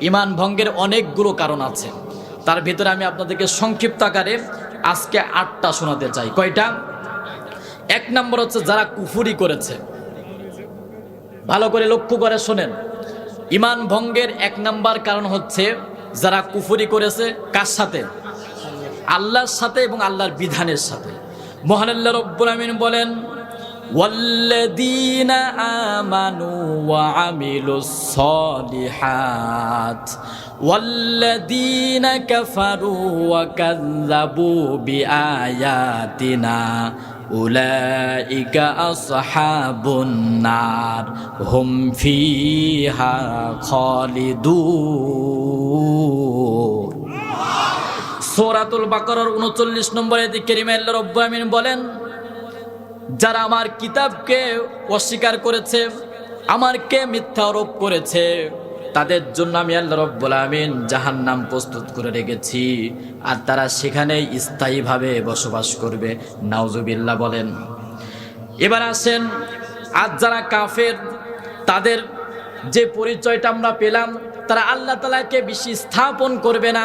ইমান ভঙ্গের অনেকগুলো কারণ আছে। তার ভিতরে আমি আপনাদেরকে সংক্ষিপ্ত আকারে আজকে আটটা শোনাতে চাই। কয়টা? এক নম্বর হচ্ছে যারা কুফুরি করেছে। ভালো করে লক্ষ্য করে শোনেন। ইমান ভঙ্গের এক নাম্বার কারণ হচ্ছে যারা কুফুরি করেছে কার সাথে? আল্লাহর সাথে এবং আল্লাহর বিধানের সাথে। মহানাল্লাহ রব্বুল আমিন বলেন والذين آمنوا وعملوا الصالحات والذين كفروا وكذبوا بآياتنا أولئك أصحاب النار هم فيها خالدون সৌরাতুল বাকরার উনচল্লিশ নম্বরে দিকে রিমাইল্লা রব্বুল আমিন বলেন যারা আমার কিতাবকে অস্বীকার করেছে, আমারকে মিথ্যা আরোপ করেছে, তাদের জন্য আমি আল্লাহ রব্বুল আমিন জাহান্নাম প্রস্তুত করে রেখেছি। আর তারা সেখানে স্থায়ীভাবে বসবাস করবে, নাউজুবিল্লাহ বলেন। এবার আসেন, আজ যারা কাফের, তাদের যে পরিচয়টা আমরা পেলাম, তারা আল্লাহ তালাকে বেশি স্থাপন করবে না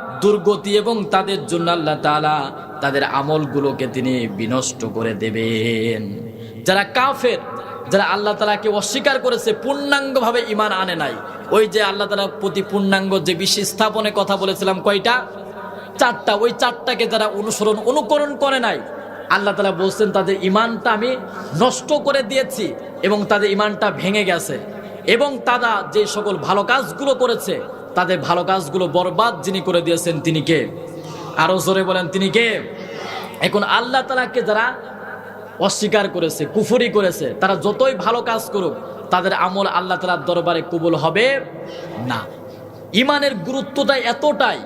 দুর্গতি এবং তাদের জন্য আল্লাহ তালা তাদের আমলগুলোকে তিনি বিনষ্ট করে দেবেন। যারা কাফের, যারা আল্লাহ তালাকে অস্বীকার করেছে, পূর্ণাঙ্গভাবে ইমান আনে নাই, ওই যে আল্লাহ তালার প্রতি পূর্ণাঙ্গ যে বিশ্ব স্থাপনের কথা বলেছিলাম, কয়টা? চারটা। ওই চারটাকে যারা অনুসরণ, অনুকরণ করে নাই, আল্লাহ তালা বলছেন, তাদের ইমানটা আমি নষ্ট করে দিয়েছি এবং তাদের ইমানটা ভেঙে গেছে। এবং তারা যে সকল ভালো কাজগুলো করেছে তাদের ভালো কাজগুলো বরবাদ যিনি করে দিয়েছেন তিনি কে? আরও জোরে বলেন, তিনি কে? এখন আল্লাহ তালাকে যারা অস্বীকার করেছে, কুফরি করেছে, তারা যতই ভালো কাজ করুক, তাদের আমল আল্লাহ তালার দরবারে কবুল হবে না। ইমানের গুরুত্বটা এতটাই,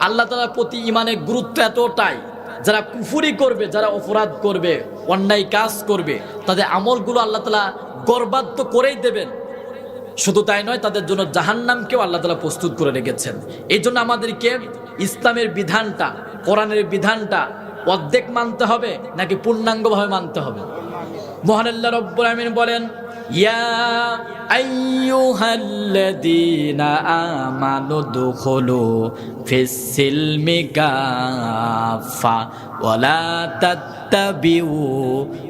আল্লাহ তালার প্রতি ইমানের গুরুত্ব এতটাই, যারা কুফুরি করবে, যারা অপরাধ করবে, অন্যায় কাজ করবে, তাদের আমলগুলো আল্লাহ তালা গর্বাদ তো করেই দেবেন। শুধু তাই নয়, তাদের জন্য জাহান্নামকেও আল্লাহ তালা প্রস্তুত করে রেখেছেন। এই জন্য আমাদেরকে ইসলামের বিধানটা, কোরআনের বিধানটা অর্ধেক মানতে হবে, নাকি পূর্ণাঙ্গভাবে মানতে হবে? মহানাল্লাহ রব্বুল আমিন বলেন, ইয়া তাত্তাবিউ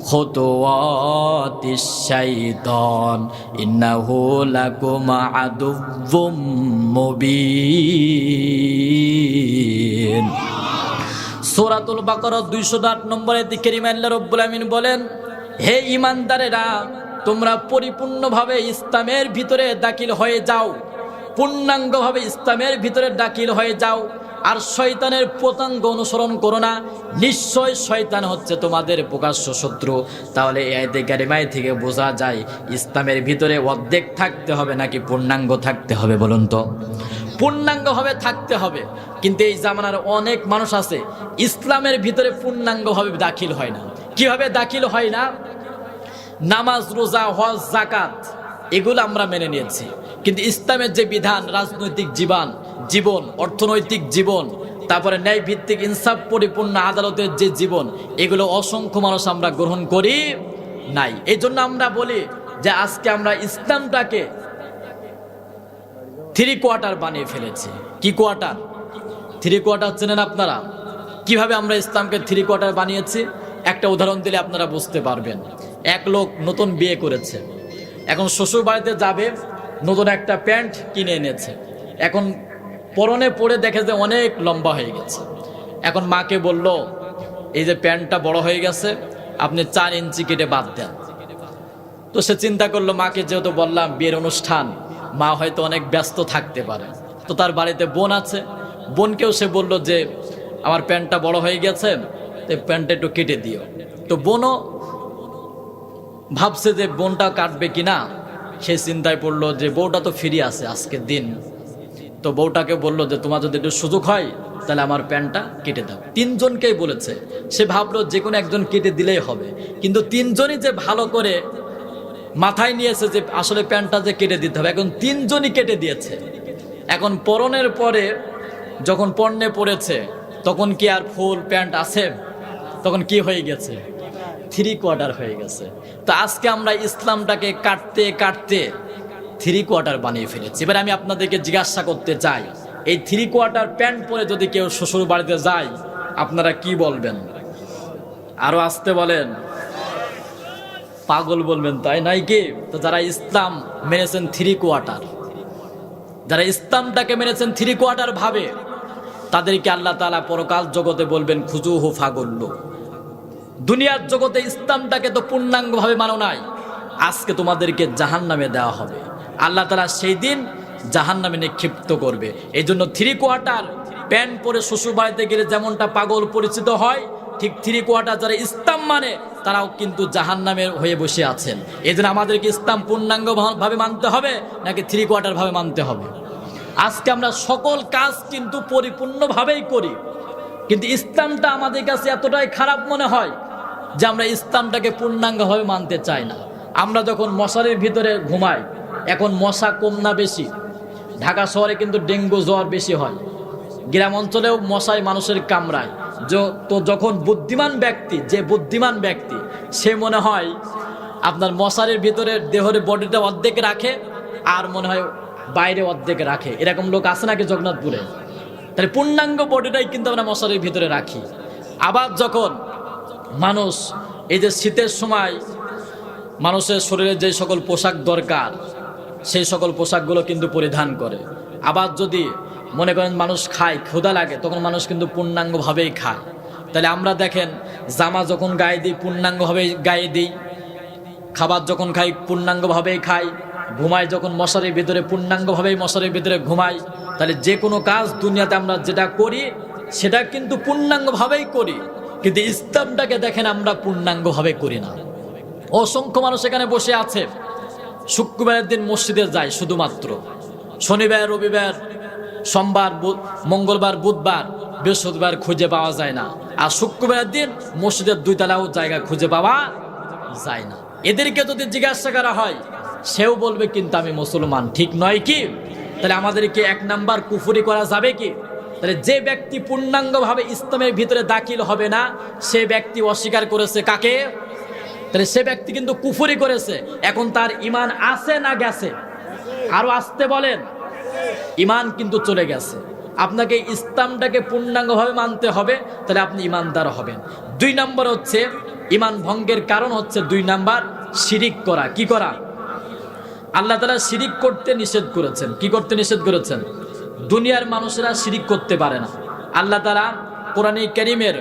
খুতুওয়াতিশ শাইতান ইন্নাহু লাকুম আদুవ్వుম মুবিন সোরাতুল বাকর দুইশো আট নম্বরে দিকে রিমাল্লা রব্বুল আমিন বলেন, হে ইমানদারেরা, তোমরা পরিপূর্ণভাবে ইসলামের ভিতরে দাখিল হয়ে যাও। পূর্ণাঙ্গভাবে ইসলামের ভিতরে দাখিল হয়ে যাও। আর শয়তানের পতাঙ্গ অনুসরণ করো না। নিশ্চয় শয়তান হচ্ছে তোমাদের প্রকাশ্য শত্রু। তাহলে এই আয়তে গারিমাই থেকে বোঝা যায়, ইসলামের ভিতরে অর্ধেক থাকতে হবে নাকি পূর্ণাঙ্গ থাকতে হবে বলুন তো? পূর্ণাঙ্গভাবে থাকতে হবে। কিন্তু এই জামানার অনেক মানুষ আছে, ইসলামের ভিতরে পূর্ণাঙ্গভাবে দাখিল হয় না। কীভাবে দাখিল হয় না? নামাজ, রোজা, হজ জাকাত এগুলো আমরা মেনে নিয়েছি। কিন্তু ইসলামের যে বিধান, রাজনৈতিক জীবন জীবন, অর্থনৈতিক জীবন, তারপরে ন্যায় ভিত্তিক ইনসাফ পরিপূর্ণ আদালতের যে জীবন, এগুলো অসংখ্য মানুষ আমরা গ্রহণ করি নাই। এই জন্য আমরা বলি যে আজকে আমরা ইসলামটাকে থ্রি কোয়ার্টার বানিয়ে ফেলেছি। কি কোয়ার্টার থ্রি কোয়ার্টার চেনেন আপনারা? কীভাবে আমরা ইসলামকে থ্রি কোয়ার্টার বানিয়েছি? একটা উদাহরণ দিলে আপনারা বুঝতে পারবেন। এক লোক নতুন বিয়ে করেছে। এখন শ্বশুর বাড়িতে যাবে, নতুন একটা প্যান্ট কিনে এনেছে। এখন পরনে পরে দেখে যে অনেক লম্বা হয়ে গেছে। এখন মাকে বলল, এই যে প্যান্টটা বড় হয়ে গেছে, আপনি চার ইঞ্চি কেটে বাদ দেন। তো সে চিন্তা করল, মাকে যেহেতু বললাম বিয়ের অনুষ্ঠান, মা হয়তো অনেক ব্যস্ত থাকতে পারে। তো তার বাড়িতে বোন আছে। বোনকেও সে বলল যে, আমার প্যান্টটা বড় হয়ে গেছে, তো প্যান্টটা একটু কেটে দিও। তো বোনও ভাবছে যে বোনটা কাটবে কিনা, সে চিন্তায় পড়ল যে বউটা তো ফিরে আছে, আজকের দিন। তো বউটাকে বলল যে, তোমার যদি একটু সুযোগ হয়, তাহলে আমার প্যান্টটা কেটে দাও। তিনজনকেই বলেছে। সে ভাবলো যে কোনো একজন কেটে দিলেই হবে। কিন্তু তিনজনই যে ভালো করে মাথায় নিয়েছে যে আসলে প্যান্টটা যে কেটে দিতে হবে, এখন তিনজনই কেটে দিয়েছে। এখন পরনের পরে যখন পণ্যে পড়েছে, তখন কি আর ফুল, প্যান্ট আছে? তখন কি হয়ে গেছে? থ্রি কোয়ার্টার হয়ে গেছে। তো আজকে আমরা ইসলামটাকে কাটতে কাটতে থ্রি কোয়ার্টার বানিয়ে ফেলেছি। এবার আমি আপনাদেরকে জিজ্ঞাসা করতে চাই, এই থ্রি কোয়ার্টার প্যান্ট পরে যদি কেউ শ্বশুর বাড়িতে যায়, আপনারা কি বলবেন? আরও আসতে বলেন। পাগল বলবেন তাই নাই কি? তো যারা ইসলাম মেনেছেন থ্রি কোয়ার্টার, যারা ইসলামটাকে মেনেছেন থ্রি কোয়ার্টার ভাবে, তাদেরকে আল্লাহ তালা পরকাল জগতে বলবেন খুজু হু ফাগল্য দুনিয়ার জগতে ইসলামটাকে তো পূর্ণাঙ্গভাবে মানো নাই। আজকে তোমাদেরকে জাহান নামে দেওয়া হবে। আল্লাহ তালা সেই দিন জাহান নামে নিক্ষিপ্ত করবে। এই জন্য থ্রি কোয়ার্টার প্যান্ট পরে শ্বশুর বাড়িতে গেলে যেমনটা পাগল পরিচিত হয়, ঠিক থ্রি কোয়ার্টার যারা ইসলাম মানে তারাও কিন্তু জাহান নামের হয়ে বসে আছেন। এই জন্য আমাদেরকে ইসলাম পূর্ণাঙ্গ ভাবে মানতে হবে, নাকি থ্রি কোয়ার্টার ভাবে মানতে হবে? আজকে আমরা সকল কাজ কিন্তু পরিপূর্ণভাবেই করি। কিন্তু ইসলামটা আমাদের কাছে এতটাই খারাপ মনে হয় যে আমরা ইসলামটাকে পূর্ণাঙ্গভাবে মানতে চাই না। আমরা যখন মশারির ভিতরে ঘুমাই, এখন মশা কম না বেশি। ঢাকা শহরে কিন্তু ডেঙ্গু জ্বর বেশি হয়। গ্রাম অঞ্চলেও মশাই মানুষের কামড়ায়। তো যখন বুদ্ধিমান ব্যক্তি, যে বুদ্ধিমান ব্যক্তি, সে মনে হয় আপনার মশারির ভিতরে দেহরে বডিটা অর্ধেক রাখে, আর মনে হয় বাইরে অর্ধেক রাখে। এরকম লোক আছে নাকি জগন্নাথপুরে? তাহলে পূর্ণাঙ্গ বডিটাই কিন্তু আমরা মশারির ভিতরে রাখি। আবার যখন মানুষ এই যে শীতের সময় মানুষের শরীরে যে সকল পোশাক দরকার, সেই সকল পোশাকগুলো কিন্তু পরিধান করে। আবার যদি মনে করেন মানুষ খায়, ক্ষুধা লাগে, তখন মানুষ কিন্তু পূর্ণাঙ্গভাবেই খায়। তাহলে আমরা দেখেন, জামা যখন গায়ে দিই, পূর্ণাঙ্গভাবেই গায়ে দিই। খাবার যখন খাই, পূর্ণাঙ্গভাবেই খাই। ঘুমাই যখন মশারির ভিতরে, পূর্ণাঙ্গভাবেই মশারির ভিতরে ঘুমাই। তাহলে যে কোনো কাজ দুনিয়াতে আমরা যেটা করি, সেটা কিন্তু পূর্ণাঙ্গভাবেই করি। কিন্তু ইসলামটাকে দেখেন আমরা পূর্ণাঙ্গভাবে করি না। অসংখ্য মানুষ এখানে বসে আছে। শুক্রবারের দিন মসজিদে যায় শুধুমাত্র। শনিবার, রবিবার, সোমবার মঙ্গলবার, বুধবার, বৃহস্পতিবার খুঁজে পাওয়া যায় না। আর শুক্রবারের দিন মসজিদের দুই তলাও জায়গা খুঁজে পাওয়া যায় না। এদেরকে যদি জিজ্ঞাসা করা হয়, সেও বলবে, কিন্তু আমি মুসলমান, ঠিক নয় কি? তাহলে আমাদেরকে এক নাম্বার কুফুরি করা যাবে কি? তাহলে যে ব্যক্তি পূর্ণাঙ্গভাবে ইসলামের ভিতরে দাখিল হবে না, সে ব্যক্তি অস্বীকার করেছে কাকে? তাহলে সে ব্যক্তি কিন্তু কুফুরি করেছে। এখন তার ইমান আছে না গেছে? আরও আসতে বলেন। ইমান কিন্তু চলে গেছে। আপনাকে ইসলামটাকে পূর্ণাঙ্গভাবে মানতে হবে, তাহলে আপনি ইমানদার হবেন। দুই নম্বর হচ্ছে ইমান ভঙ্গের কারণ হচ্ছে দুই নাম্বার, শিরিক করা। কি করা? আল্লাহ তালা শিরিক করতে নিষেধ করেছেন। কি করতে নিষেধ করেছেন? দুনিয়ার মানুষেরা শিরিক করতে পারে না। আল্লাহ তালা কোরআন করিমের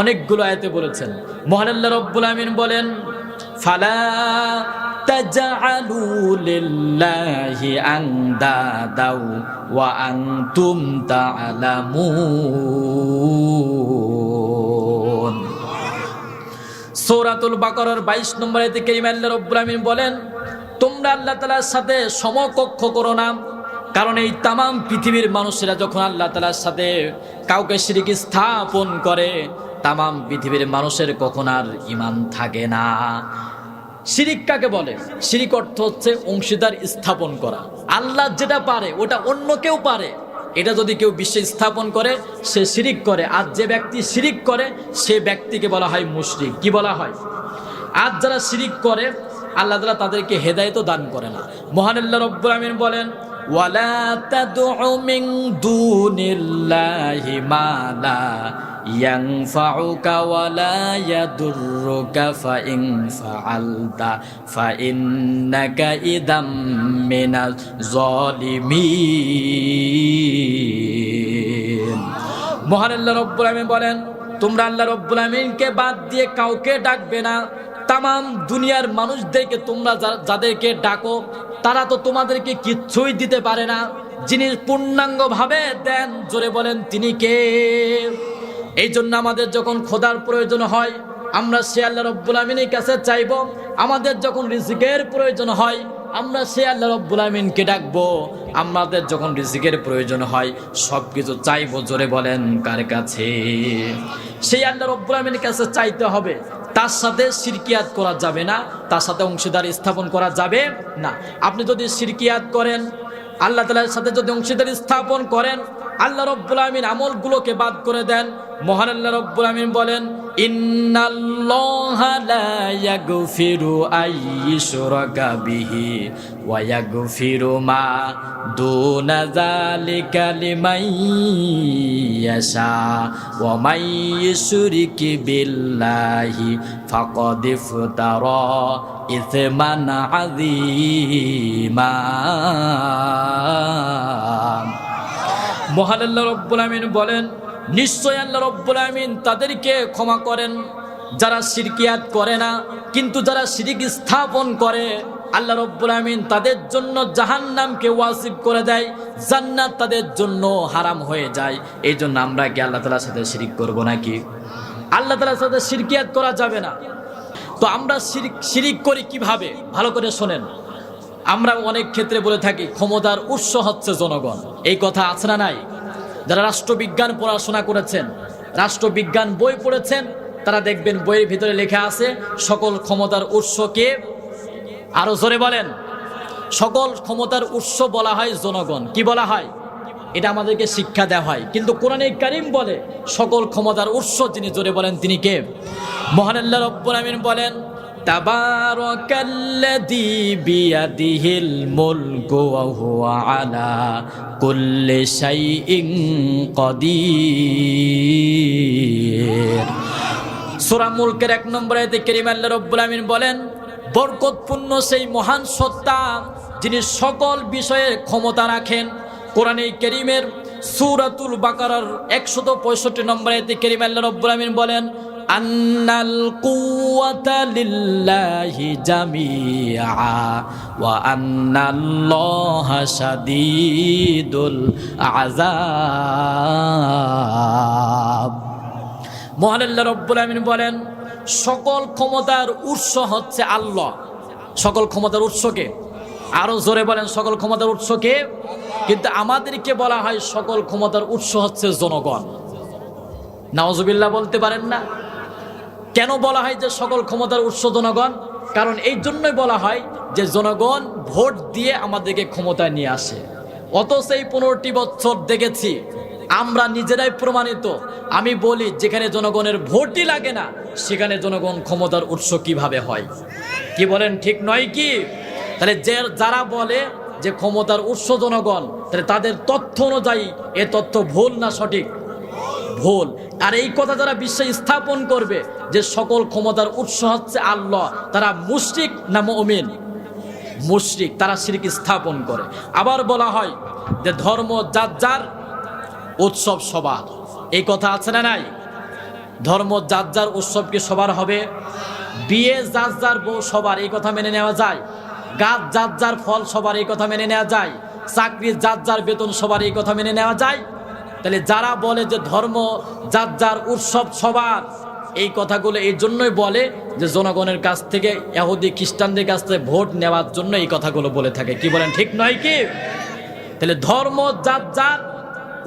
অনেকগুলো আয়তে বলেছেন। মহান আল্লাহ রব্বুল আমিন বলেন, ফালা লিল্লাহি আন্দাদাও ওয়া আনতুম তা'লামুন সৌরাতুল বাকরার বাইশ নম্বর কেরিম আল্লাহ রব্বুল আমিন বলেন, তোমরা আল্লাহ তালার সাথে সমকক্ষ করো না কারণ এই তামাম পৃথিবীর মানুষেরা যখন আল্লাহ তালার সাথে কাউকে শিরিক স্থাপন করে, তামাম পৃথিবীর মানুষের কখন আর ইমান থাকে না। শিরিক কাকে বলে? শিরিক অর্থ হচ্ছে অংশীদার স্থাপন করা। আল্লাহ যেটা পারে, ওটা অন্য কেউ পারে। এটা যদি কেউ বিশ্বে স্থাপন করে, সে শিরিক করে। আর যে ব্যক্তি শিরিক করে, সে ব্যক্তিকে বলা হয় মুশরিক। কি বলা হয়? আর যারা শিরিক করে, আল্লাহ তাআলা তাদেরকে হেদায়েতও দান করে না। মহান আল্লাহ রব্বুল আমিন বলেন ওয়ালা তাদউ মিন দুনিল্লাহি মা লা ইয়ানফাউকা ওয়ালা ইয়াদুররুকা ফাইন ফাআলতা, ফাইন্নাকা ইদাম মিনাজ জালিমিন মহান আল্লাহ রব্বুল আমিন বলেন, তোমরা আল্লাহ রব্বুল আমিনকে বাদ দিয়ে কাউকে ডাকবে না। তামাম দুনিয়ার মানুষদেরকে তোমরা যাদেরকে ডাকো তারা তো তোমাদেরকে কিচ্ছুই দিতে পারে না। যিনি পূর্ণাঙ্গভাবে দেন, জোরে বলেন, তিনি কে? এই জন্য আমাদের যখন খোদার প্রয়োজন হয়, আমরা সে আল্লাহ রব্বুল আমিনের কাছে চাইব। আমাদের যখন রিজিকের প্রয়োজন হয়, আমরা সে আল্লাহ রব্বুল আমিনকে ডাকবো। আমাদের যখন রিজিকের প্রয়োজন হয় সব কিছু চাইব, জোরে বলেন, কার কাছে? সেই আল্লাহ রব্বুল আমিনের কাছে চাইতে হবে। তার সাথে সিরকিয়াত করা যাবে না, তার সাথে অংশীদার স্থাপন করা যাবে না। আপনি যদি সিরকিয়াত করেন, আল্লাহ তালার সাথে যদি অংশীদার স্থাপন করেন, আল্লাহ রব্বুল আমিন আমলগুলোকে বাদ করে দেন। মহান আল্লাহ রব্বুল আমিন বলেন ইন্নাল্লাহা লা ইয়াগফিরু আইয়ুশরাকা বিহি ওয়া ইয়াগফিরু মা দুনা যালিকা লিমান ইয়াশা ওয়া ইউশরিক বিল্লাহি ফাকাদ ইফতারা ইথমান আযীমা। মহান আল্লাহ রব্বুল আমিন বলেন নিশ্চয় আল্লাহ রব্বুল আমিন তাদেরকে ক্ষমা করেন। যারা সিরকিয়াত করে না, কিন্তু যারা সিরিক স্থাপন করে, আল্লাহ রব্বুল আমিন তাদের জন্য জাহান্নামকে ওয়াসিব করে দেয়, জান্নাত তাদের জন্য হারাম হয়ে যায়। এই জন্য আমরা কি আল্লাহ তালার সাথে শিরিক করব নাকি? আল্লাহ তালার সাথে সিরকিয়াত করা যাবে না। তো আমরা শিরিক শিরিক করি কীভাবে? ভালো করে শোনেন। আমরা অনেক ক্ষেত্রে বলে থাকি, ক্ষমতার উৎস হচ্ছে জনগণ। এই কথা আছে না নাই? যারা রাষ্ট্রবিজ্ঞান পড়াশোনা করেছেন, রাষ্ট্রবিজ্ঞান বই পড়েছেন, তারা দেখবেন বইয়ের ভিতরে লেখা আছে, সকল ক্ষমতার উৎসকে আরও জোরে বলেন, সকল ক্ষমতার উৎস বলা হয় জনগণ। কি বলা হয়? এটা আমাদেরকে শিক্ষা দেওয়া হয়। কিন্তু কোরআনে কারিম বলে, সকল ক্ষমতার উৎস। যিনি জোরে বলেন, তিনি কে? মহান আল্লাহ রব্বুল আমিন বলেন তাবারাকাল্লাযী বিয়াদিহিল মুলকু ওয়া হুয়া আলা কুল্লি শাইইন কাদির সূরা মুলকের এক নম্বর আয়াতে কারিমা আল্লাহ রব্বুল আমিন বলেন, বরকতপূর্ণ সেই মহান সত্তা যিনি সকল বিষয়ে ক্ষমতা রাখেন। কোরআনে করিমের সুরাতুল বাকারার একশত পঁয়ষট্টি নম্বর আয়াতে কারিমা আল্লাহ রব্বুল আমিন বলেন জামিআ ওয়া আমিন বলেন, সকল ক্ষমতার উৎস হচ্ছে আল্লাহ। সকল ক্ষমতার উৎসকে আরও জোরে বলেন, সকল ক্ষমতার উৎসকে কিন্তু আমাদেরকে বলা হয় সকল ক্ষমতার উৎস হচ্ছে জনগণ। নাওজুবিল্লাহ বলতে পারেন না? কেন বলা হয় যে সকল ক্ষমতার উৎস জনগণ? কারণ এই জন্যই বলা হয় যে জনগণ ভোট দিয়ে আমাদেরকে ক্ষমতায় নিয়ে আসে। অথচ এই পনেরোটি বছর দেখেছি, আমরা নিজেরাই প্রমাণিত। আমি বলি, যেখানে জনগণের ভোটই লাগে না, সেখানে জনগণ ক্ষমতার উৎস কীভাবে হয়? কি বলেন, ঠিক নয় কি? তাহলে যে, যারা বলে যে ক্ষমতার উৎস জনগণ, তাহলে তাদের তথ্য অনুযায়ী এ তথ্য ভুল না সঠিক? ভুল। আর এই কথা যারা বিশ্বে স্থাপন করবে, যে সকল ক্ষমতার উৎস হচ্ছে আল্লাহ, তারা মুশরিক না মমিন? মুশরিক, তারা শিরিক স্থাপন করে। আবার বলা হয় যে ধর্ম যার যার, উৎসব সবার। এই কথা আছে না নাই? ধর্ম যার যার, উৎসব কি সবার হবে? বিয়ে যার যার, বউ সবার, এই কথা মেনে নেওয়া যায়? গাছ যার যার, ফল সবার, এই কথা মেনে নেওয়া যায়? চাকরি যার যার, বেতন সবার, এই কথা মেনে নেওয়া যায়? তাহলে যারা বলে যে ধর্ম, যার যার উৎসব, সবার, এই কথাগুলো এই জন্যই বলে যে জনগণের কাছ থেকে এহুদি খ্রিস্টানদের কাছ থেকে ভোট নেওয়ার জন্য এই কথাগুলো বলে থাকে। কি বলেন, ঠিক নয় কি? তাহলে ধর্ম, যার যার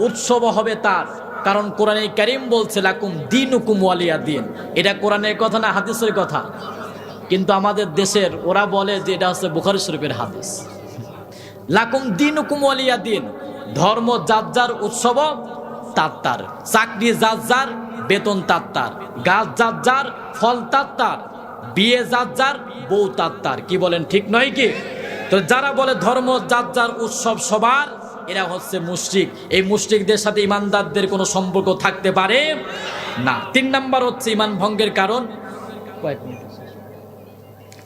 উৎসব হবে তার। কারণ কোরআনে কারিম বলছে, লাকুম দিন হুকুম ওয়ালিয়া দিন। এটা কোরআনের কথা না হাদিসের কথা? কিন্তু আমাদের দেশের, ওরা বলে যে এটা হচ্ছে বুখারি শরীফের হাদিস। লাকুম দিন হুকুম ওয়ালিয়া দিন। ধর্ম যার যার উৎসব, তার তার। চাকরি যার যার, বেতন তার তার। গাছ যার যার, ফল তার তার। বিয়ে যার যার, বউ তার তার। কি বলেন, ঠিক নয় কি? তো যারা বলে ধর্ম যার যার, উৎসব সবার, এরা হচ্ছে মুশরিক। এই মুশরিকদের সাথে ইমানদারদের কোনো সম্পর্ক থাকতে পারে না। তিন নাম্বার হচ্ছে ইমান ভঙ্গের কারণ।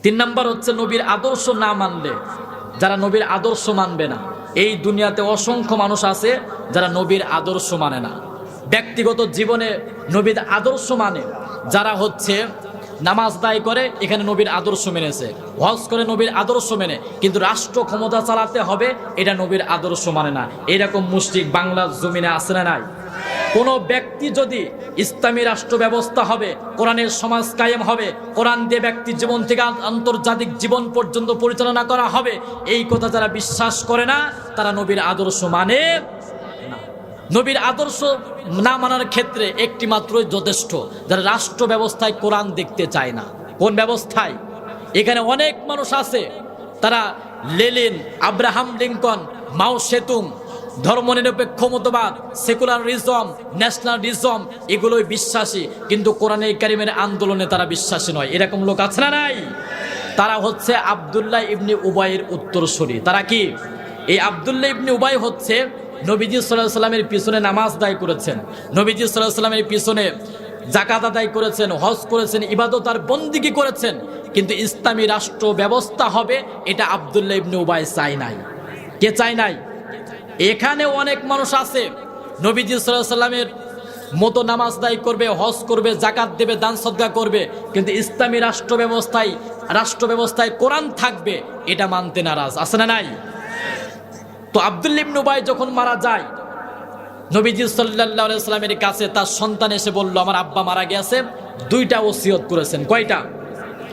তিন নাম্বার হচ্ছে নবীর আদর্শ না মানলে, যারা নবীর আদর্শ মানবে না। এই দুনিয়াতে অসংখ্য মানুষ আছে যারা নবীর আদর্শ মানে না। ব্যক্তিগত জীবনে নবীর আদর্শ মানে যারা হচ্ছে নামাজ দায় করে, এখানে নবীর আদর্শ মেনেছে। হজ করে নবীর আদর্শ মেনে, কিন্তু রাষ্ট্র ক্ষমতা চালাতে হবে, এটা নবীর আদর্শ মানে না। এরকম মুষ্টিক বাংলার জমিনে আসে না নাই? কোনো ব্যক্তি যদি ইসলামী রাষ্ট্র ব্যবস্থা হবে, কোরআনের সমাজ কায়েম হবে, কোরআন দিয়ে ব্যক্তি জীবন থেকে আন্তর্জাতিক জীবন পর্যন্ত পরিচালনা করা হবে, এই কথা যারা বিশ্বাস করে না, তারা নবীর আদর্শ মানে নবীর আদর্শ না মানার ক্ষেত্রে একটি মাত্রই যথেষ্ট, যারা রাষ্ট্র ব্যবস্থায় কোরআন দেখতে চায় না। কোন ব্যবস্থায়? এখানে অনেক মানুষ আছে, তারা Lenin, Abraham Lincoln, Mao Tsetung ধর্মনিরপেক্ষ মতবাদ সেকুলারিজম ন্যাশনালিজম এগুলোই বিশ্বাসী। কিন্তু কোরআনে কারিমের আন্দোলনে তারা বিশ্বাসী নয়। এরকম লোক আছে না নাই? তারা হচ্ছে আবদুল্লাহ ইবনি উবাইয়ের উত্তরসূরি। তারা কি? এই আবদুল্লাহ ইবনি উবাই হচ্ছে নবীজি সাল্লাহ সাল্লামের পিছনে নামাজ দায় করেছেন। নবীজি সাল্লাহ সাল্লামের পিছনে জাকাত আদায় করেছেন, হজ করেছেন, ইবাদত আর বন্দিগি করেছেন। কিন্তু ইসলামী রাষ্ট্র ব্যবস্থা হবে, এটা আবদুল্লাহ ইবনে উবাই চাই নাই। কে চাই নাই? এখানে অনেক মানুষ আছে। নবীজি সাল্লামের মতো নামাজ দায়ী করবে, হজ করবে জাকাত দেবে, দান সদ্গা করবে। কিন্তু ইসলামী রাষ্ট্র ব্যবস্থায় রাষ্ট্র ব্যবস্থায় কোরআন থাকবে, এটা মানতে নারাজ। আছে না নাই? তো আব্দুল ইবনে উবাই যখন মারা যায়, নবীজি সাল্লাহ সাল্লামের কাছে তার সন্তান এসে বলল, আমার আব্বা মারা গেছে, দুইটা ওসিয়ত করেছেন। কয়টা?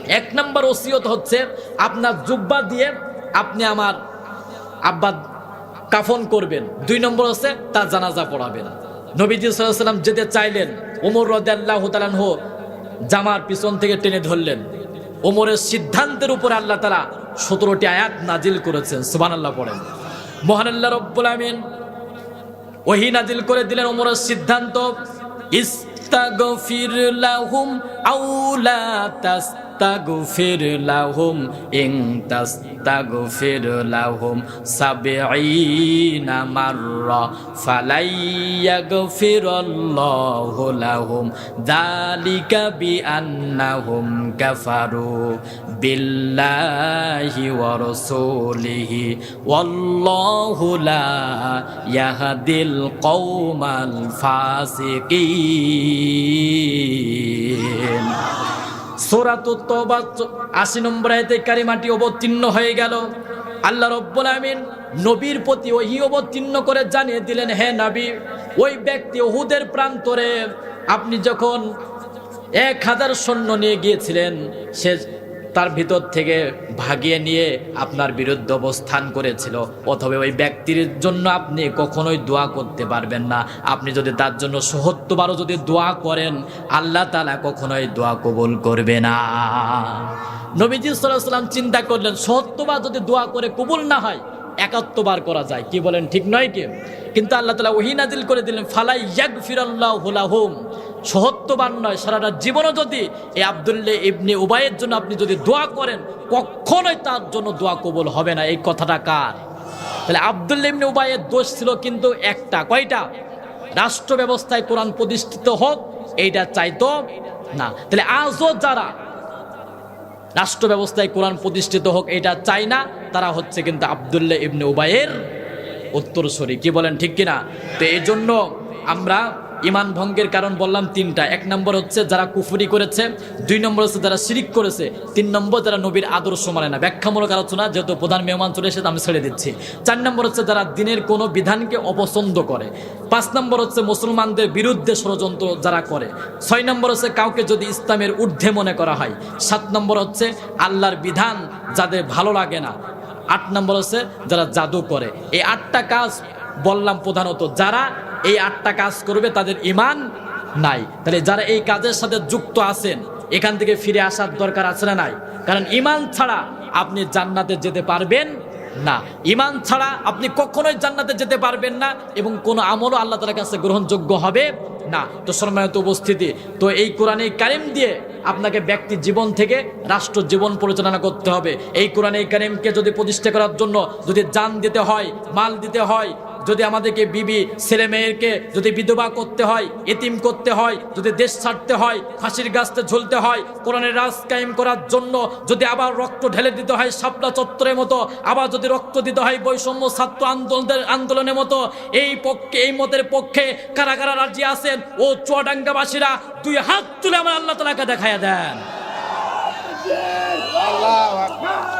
এক নম্বর ওসিয়ত হচ্ছে, আপনার জুব্বা দিয়ে আপনি আমার আব্বা কাফন করবেন। দুই নম্বর হচ্ছে তার জানাজা পড়াবেন। নবীজি সাল্লাম যেতে চাইলেন ওমর রদাল্লাহ তালানহ জামার পিছন থেকে টেনে ধরলেন। ওমরের সিদ্ধান্তের উপর আল্লাহ তারা সতেরোটি আয়াত নাজিল করেছেন সুবান আল্লাহ পড়েন। মহান আল্লাহ রব্বুল আমিন ওহি নাজিল করে দিলেন ওমরের সিদ্ধান্ত ইস্তাগফির লাহুম আউলা তাস্তাগফির লাহুম, ইন তাস্তাগফির লাহুম, সাবঈনা মাররা ফালাইয়াগফিরাল্লাহু লাহুম, যালিকা বিআন্নাহুম কাফারু বিল্লাহি ওয়া রাসূলিহি, ওয়াল্লাহু লা ইয়াহদিল কওমাল ফাসিকিন। সূরাতুত তওবা আশি নম্বর আয়াতে কারিমাটি অবতীর্ণ হয়ে গেল। আল্লাহ রব্বুল আমিন নবীর প্রতি ওহি অবতীর্ণ করে জানিয়ে দিলেন, হে নবী, ওই ব্যক্তি ওহুদের প্রান্তরে আপনি যখন এক হাজার সৈন্য নিয়ে গিয়েছিলেন, সে তার ভিতর থেকে ভাগিয়ে নিয়ে আপনার বিরুদ্ধে অবস্থান করেছিল। অথবা ওই ব্যক্তির জন্য আপনি কখনোই দোয়া করতে পারবেন না। আপনি যদি তার জন্য সহত্তবারও যদি দোয়া করেন, আল্লাহ তালা কখনোই দোয়া কবুল করবে না। নবীজি সাল্লাম চিন্তা করলেন সহত্তবার যদি দোয়া করে কবুল না হয় একাত্তবার করা যায়, কি বলেন, ঠিক নয় কি? কিন্তু আল্লাহ তালা ওহি নাজিল করে দিলেন, ফালাই ইয়াক ফিরাল্লাহ হুলাহুম সহত্ববান নয়, সারাটা জীবনও যদি এই আবদুল্লে ইবনে উবায়ের জন্য আপনি যদি দোয়া করেন, কখনোই তার জন্য দোয়া কবল হবে না। এই কথাটা কার? তাহলে আবদুল্লা ইবনে উবায়ের দোষ ছিল কিন্তু একটা, কয়টা? রাষ্ট্র ব্যবস্থায় কোরআন প্রতিষ্ঠিত হোক, এইটা চাইতো না। তাহলে আজও যারা রাষ্ট্র ব্যবস্থায় কোরআন প্রতিষ্ঠিত হোক এটা চাই না, তারা হচ্ছে কিন্তু আবদুল্লাহ ইবনে উবাইয়ের উত্তরসূরি। কি বলেন, ঠিক কিনা? তো এই জন্য আমরা ইমান ভঙ্গের কারণ বললাম তিনটা। এক নম্বর হচ্ছে যারা কুফুরি করেছে, দুই নম্বর হচ্ছে যারা শিরিক করেছে, তিন নম্বর যারা নবীর আদর্শ মানে না। ব্যাখ্যামূলক আলোচনা, যেহেতু প্রধান মেহমান চলে এসে আমি ছেড়ে দিচ্ছি। চার নম্বর হচ্ছে যারা দিনের কোনো বিধানকে অপছন্দ করে। পাঁচ নম্বর হচ্ছে মুসলমানদের বিরুদ্ধে ষড়যন্ত্র যারা করে। ছয় নম্বর হচ্ছে কাউকে যদি ইসলামের ঊর্ধ্বে মনে করা হয়। সাত নম্বর হচ্ছে আল্লাহর বিধান যাদের ভালো লাগে না। আট নম্বর হচ্ছে যারা জাদু করে। এই আটটা কাজ বললাম প্রধানত, যারা এই আটটা কাজ করবে তাদের ইমান নাই। তাহলে যারা এই কাজের সাথে যুক্ত আছেন, এখান থেকে ফিরে আসার দরকার আছে না নাই? কারণ ইমান ছাড়া আপনি জান্নাতে যেতে পারবেন না। ইমান ছাড়া আপনি কখনোই জান্নাতে যেতে পারবেন না এবং কোনো আমলও আল্লাহ তালার কাছে গ্রহণযোগ্য হবে না। তো সম্মানিত উপস্থিতি, তো এই কোরআনে কারিম দিয়ে আপনাকে ব্যক্তি জীবন থেকে রাষ্ট্র জীবন পরিচালনা করতে হবে। এই কোরআনে কারিমকে যদি প্রতিষ্ঠা করার জন্য যদি জান দিতে হয়, মাল দিতে হয় যদি আমাদেরকে বিবি ছেলে মেয়েকে যদি বিধবা করতে হয় এতিম করতে হয় যদি দেশ ছাড়তে হয় ফাঁসির গাছতে ঝুলতে হয় কোরআনের রাজ কায়েম করার জন্য যদি আবার রক্ত ঢেলে দিতে হয় শাপলা চত্বরের মতো আবার যদি রক্ত দিতে হয় বৈষম্য ছাত্র আন্দোলনের আন্দোলনের মতো এই পক্ষে এই মতের পক্ষে কারা কারা রাজি আছেন? ও চুয়াডাঙ্গাবাসীরা দুই হাত তুলে আমার আল্লাহ তালাকে দেখাইয়া দেন। আল্লাহু আকবার।